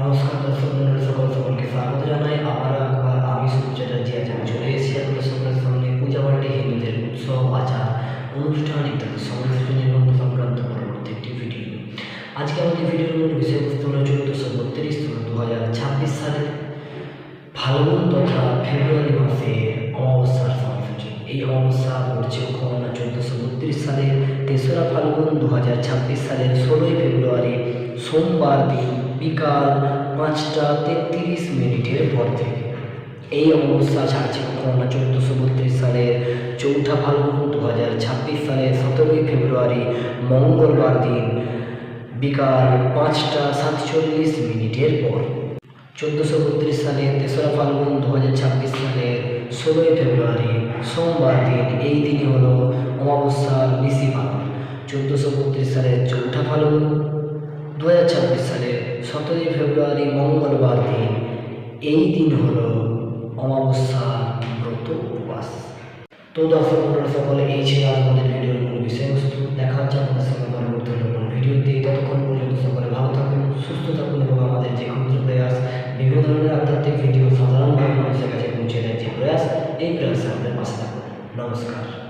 নমস্কার দর্শক মন্ডলী, সকল সকলকে স্বাগত জানাই। আবার একবার আমি সুখ চ্যাটার্জি, আজ আমি চলে এসেছি আপনাদের সকলের সামনে পূজা পাঠে হিন্দুদের উৎসব, আচার, অনুষ্ঠান ইত্যাদি সমস্ত নিবন্ধ সংক্রান্ত পরবর্তী একটি ভিডিও আজকে আমাদের ভিডিওর মূল বিষয়বস্তু হলো চোদ্দোশো বত্রিশ দু হাজার ছাব্বিশ সালে ফাল্গুন তথা ফেব্রুয়ারি মাসে অমাবস্যার সময়সূচি। এই অমাবস্যা পড়ছে কখন না চোদ্দোশো বত্রিশ সালের তেসরা ফাল্গুন দু হাজার ছাব্বিশ সালের ষোলোই ফেব্রুয়ারি, সোমবার দিন। বিকাল পাঁচটা তেত্রিশ মিনিটের পর থেকে। এই অমাবস্যা ছাড়ছে কখন না চোদ্দোশো বত্রিশ সালের চৌঠা ফাল্গুন দু হাজার ছাব্বিশ সালের সতেরোই ফেব্রুয়ারি, মঙ্গলবার দিন বিকাল পাঁচটা সাতচল্লিশ মিনিটের পর। চোদ্দোশো বত্রিশ সালে তেসরা ফাল্গুন দু হাজার ছাব্বিশ সালের ষোলোই ফেব্রুয়ারি, সোমবার দিন এই দিনই হল অমাবস্যার নিশি পালন চোদ্দোশো বত্রিশ সালের চৌঠা ফাল্গুন দু হাজার ছাব্বিশ সালের সতেরোই ফেব্রুয়ারি, মঙ্গলবার দিন। এই দিন হল অমাবস্যার ব্রত উপবাস। তো দর্শক বন্ধুরা সকলে এই ছিল আমাদের ভিডিওর মূল বিষয়বস্তু দেখা হচ্ছে আপনাদের সঙ্গে পরবর্তী নতুন ভিডিওতে ততক্ষণ পর্যন্ত সকলে ভালো থাকুন, সুস্থ থাকুন এবং আমাদের যে ক্ষুদ্র প্রয়াস, বিভিন্ন ধরনের আধ্যাত্মিক ভিডিও সাধারণভাবে মানুষের কাছে পৌঁছে দেয় যে প্রয়াস, এই প্রয়াসে আমাদের পাশে থাকুন। নমস্কার।